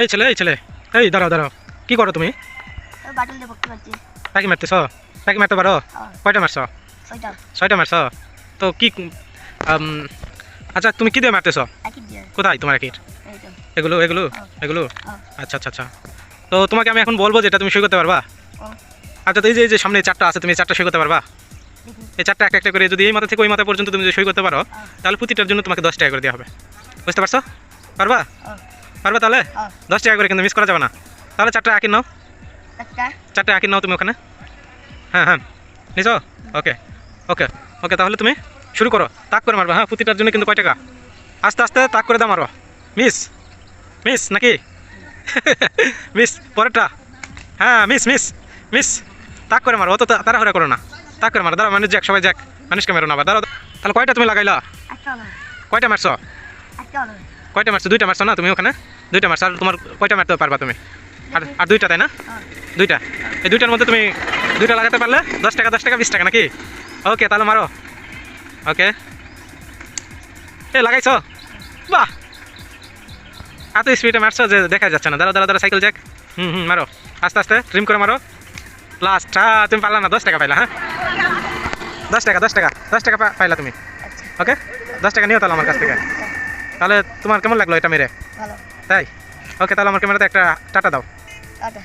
এই ছেলে এই ছেলে। এই দাঁড়াও দাঁড়াও। কি করো তুমি? প্যাকি মারতেছ? প্যাকি মারতে পারো? কয়টা মারছ? ছয়টা। মারছ? তো কি আচ্ছা তুমি কি দিয়ে মারতেছ? কোথায় তোমার কিট এগুলো এগুলো এগুলো? আচ্ছা আচ্ছা আচ্ছা। তো তোমাকে আমি এখন বলব যেটা তুমি সই করতে পারবা? আচ্ছা তো এই যে এই যে সামনে চারটা আছে তুমি চারটা সই করতে পারবা? এই চারটা একটা একটা করে যদি এই মাথা থেকে ওই মাথা পর্যন্ত তুমি যদি সই করতে পারো তাহলে প্রতিটার জন্য তোমাকে দশ টাকা করে দেওয়া হবে। বুঝতে পারছ? পারবা? পারবা তাহলে? দশ টাকা করে কিন্তু মিস করা যাবে না। তাহলে চারটা আকির নাও। চারটে? আকির নাও তুমি ওখানে। হ্যাঁ হ্যাঁ। নিছ? ওকে। ওকে। ওকে তাহলে তুমি শুরু করো। তাক করে মারবে হ্যাঁ প্রতিটার জন্য কিন্তু কয় টাকা? আস্তে আস্তে তাক করে দাও মারো মিস মিস নাকি? মিস পরেরটা। হ্যাঁ মিস মিস মিস তাক করে মারো অত তাড়াহুড়া করো না। তাক করে মারো দাঁড়া মানুষ যাক সবাই যাক। মানুষকে মেরো না আবার দাঁড়াও তাহলে কয়টা তুমি লাগাইলা? কয়টা মারছো? কয়টা মারছো? দুইটা মারছো না তুমি ওখানে? দুইটা মারছো আর তোমার কয়টা মারতে পারবা তুমি? আর আর দুইটা তাই না? দুইটা। এই দুইটার মধ্যে তুমি দুইটা লাগাতে পারলে দশ টাকা দশ টাকা বিশ টাকা নাকি? ওকে তাহলে মারো। ওকে। এ লাগাইছ? বাহ! এত স্পিডে মারছো যে দেখা যাচ্ছে না। দাঁড়া দাঁড়া দাঁড়া সাইকেল জ্যাক হুম হুম মারো। আস্তে আস্তে ট্রিম করে মারো। লাস্ট হ্যাঁ তুমি পারলা না দশ টাকা পাইলা হ্যাঁ? দশ টাকা দশ টাকা দশ টাকা পাইলা তুমি। আচ্ছা। ওকে? দশ টাকা নিও তাহলে আমার কাছ থেকে। তাহলে তোমার কেমন লাগল এটা মেরে? তাই? ওকে তাহলে আমার ক্যামেরাতে একটা টাটা দাও। টাটা।